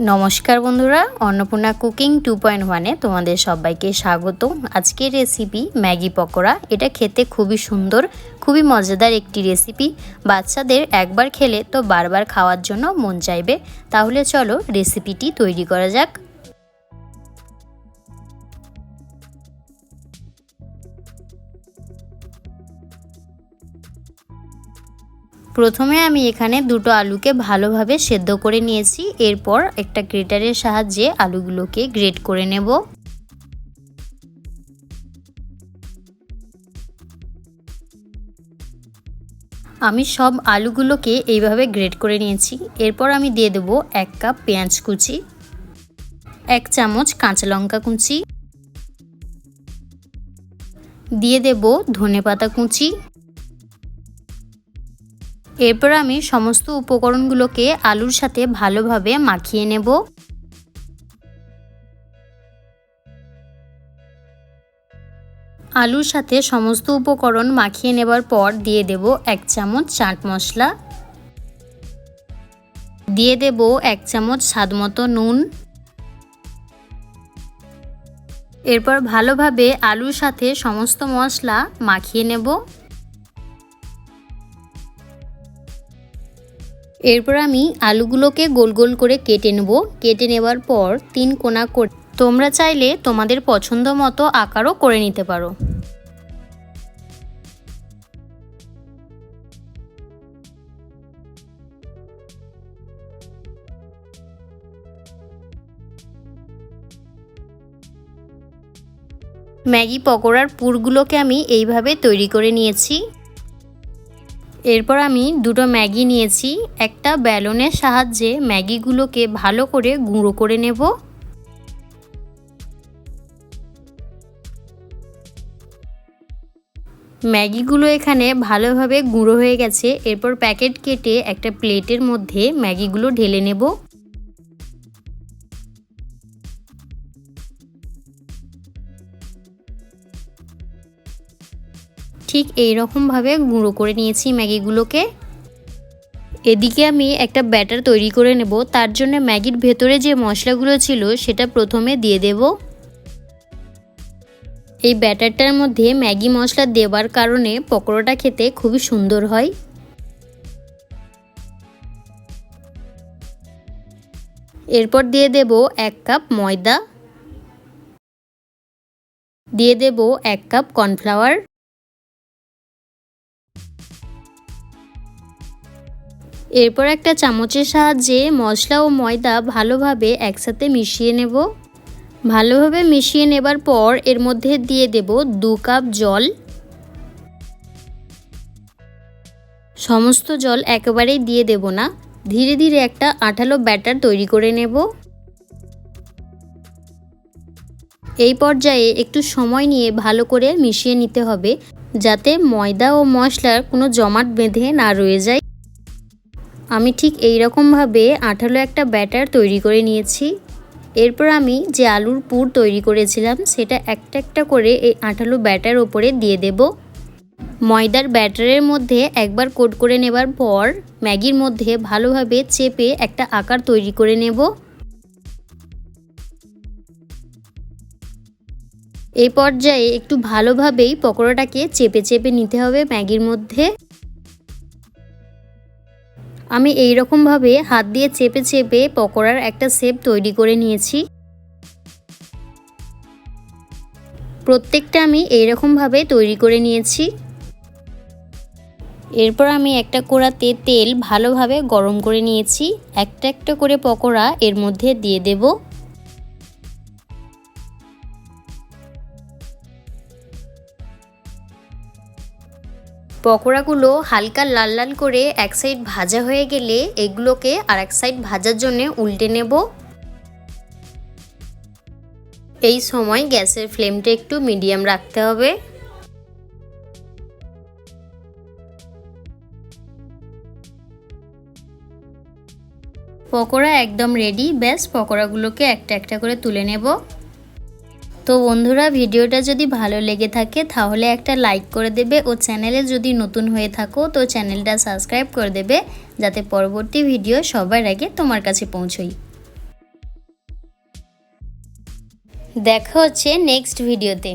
নমস্কার বন্ধুরা, Annapurna cooking two point ওয়ানে তোমাদের সবাইকে স্বাগত আজকের রেসিপি ম্যাগি পকোড়া। এটা খেতে খুবই সুন্দর, খুবই মজাদার একটি রেসিপি বাচ্চাদের একবার খেলে তো বারবার খাওয়ার জন্য মন চাইবে। তাহলে চলো রেসিপিটি তৈরি করা যাক। প্রথমে আমি এখানে দুটো আলুকে ভালোভাবে সেদ্ধ করে নিয়েছি। এরপর একটা গ্রেটারের সাহায্যে আলুগুলোকে গ্রেট করে নেব। আমি সব আলুগুলোকে এইভাবে গ্রেট করে নিয়েছি। এরপর আমি দিয়ে দেবো এক কাপ পেঁয়াজ কুচি, এক চামচ কাঁচা লঙ্কা কুচি, দিয়ে দেব ধনে পাতা কুচি এরপর আমি সমস্ত উপকরণগুলোকে আলুর সাথে ভালোভাবে মাখিয়ে নেব। আলুর সাথে সমস্ত উপকরণ মাখিয়ে নেবার পর দিয়ে দেব এক চামচ চাট মশলা। দিয়ে দেব এক চামচ স্বাদমতো নুন। এরপর ভালোভাবে আলুর সাথে সমস্ত মশলা মাখিয়ে নেব। এরপর আমি আলুগুলোকে গোল গোল করে কেটে নেব। কেটে নেবার পর তিন কোনা করে তোমরা চাইলে তোমাদের পছন্দ মতো আকারও করে নিতে পারো। ম্যাগি পকোড়ার পুরগুলোকে আমি এইভাবে তৈরি করে নিয়েছি। এরপর আমি দুটো ম্যাগি নিয়েছি, একটা ব্যালনের সাহায্যে ম্যাগিগুলোকে ভালো করে গুঁড়ো করে নেব। ম্যাগিগুলো এখানে ভালোভাবে গুঁড়ো হয়ে গেছে, এরপর প্যাকেট কেটে একটা প্লেটের মধ্যে ম্যাগিগুলো ঢেলে নেব। ঠিক এই রকমভাবে গুঁড়ো করে নিয়েছি ম্যাগিগুলোকে। এদিকে আমি একটা ব্যাটার তৈরি করে নেব। তার জন্য ম্যাগির ভেতরে যে মশলাগুলো ছিল সেটা প্রথমে দিয়ে দেব। এই ব্যাটারটার মধ্যে ম্যাগি মশলা দেবার কারণে পকোড়াটা খেতে খুবই সুন্দর হয়। এরপর দিয়ে দেব এক কাপ ময়দা। দিয়ে দেব এক কাপ কর্নফ্লাওয়ার। এরপর একটা চামচের সাহায্যে মশলা ও ময়দা ভালোভাবে একসাথে মিশিয়ে নেব। ভালোভাবে মিশিয়ে নেবার পর এর মধ্যে দিয়ে দেব দু কাপ জল। সমস্ত জল একেবারেই দিয়ে দেব না। ধীরে ধীরে একটা আঠালো ব্যাটার তৈরি করে নেব। এই পর্যায়ে একটু সময় নিয়ে ভালো করে মিশিয়ে নিতে হবে, যাতে ময়দা ও মশলার কোনো জমাট বেঁধে না রয়ে যায়। আমি ঠিক এই রকমভাবে আঠালো একটা ব্যাটার তৈরি করে নিয়েছি। এরপর আমি যে আলুর পুর তৈরি করেছিলাম, সেটা একটা একটা করে এই আঠালো ব্যাটার ওপরে দিয়ে দেব। ময়দার ব্যাটারের মধ্যে একবার কোট করে নেবার পর ম্যাগির মধ্যে ভালোভাবে চেপে একটা আকার তৈরি করে নেব। এই পর্যায়ে একটু ভালোভাবেই পকোড়াটাকে চেপে চেপে নিতে হবে ম্যাগির মধ্যে। আমি এই রকমভাবে হাত দিয়ে চেপে চেপে পকোড়ার একটা শেপ তৈরি করে নিয়েছি। প্রত্যেকটা আমি এই রকমভাবে তৈরি করে নিয়েছি। এরপর আমি একটা কোড়াতে তেল ভালোভাবে গরম করে নিয়েছি। একটা একটা করে পকোড়া এর মধ্যে দিয়ে দেবো। পকোড়াগুলো হালকা লাল লাল করে এক সাইড ভাজা হয়ে গেলে এগুলোকে আর এক সাইড ভাজার জন্য উল্টে নেব। এই সময় গ্যাসের ফ্লেমটা একটু মিডিয়াম রাখতে হবে। পকোড়া একদম রেডি ব্যাস পকোড়াগুলোকে একটা একটা করে তুলে নেব। তো বন্ধুরা, ভিডিওটা যদি ভালো লেগে থাকে, তাহলে একটা লাইক করে দেবে ও চ্যানেলে যদি নতুন হয়ে থাকো, তো চ্যানেলটা সাবস্ক্রাইব করে দেবে যাতে পরবর্তী ভিডিও সবার আগে তোমার কাছে পৌঁছই। দেখা হচ্ছে নেক্সট ভিডিওতে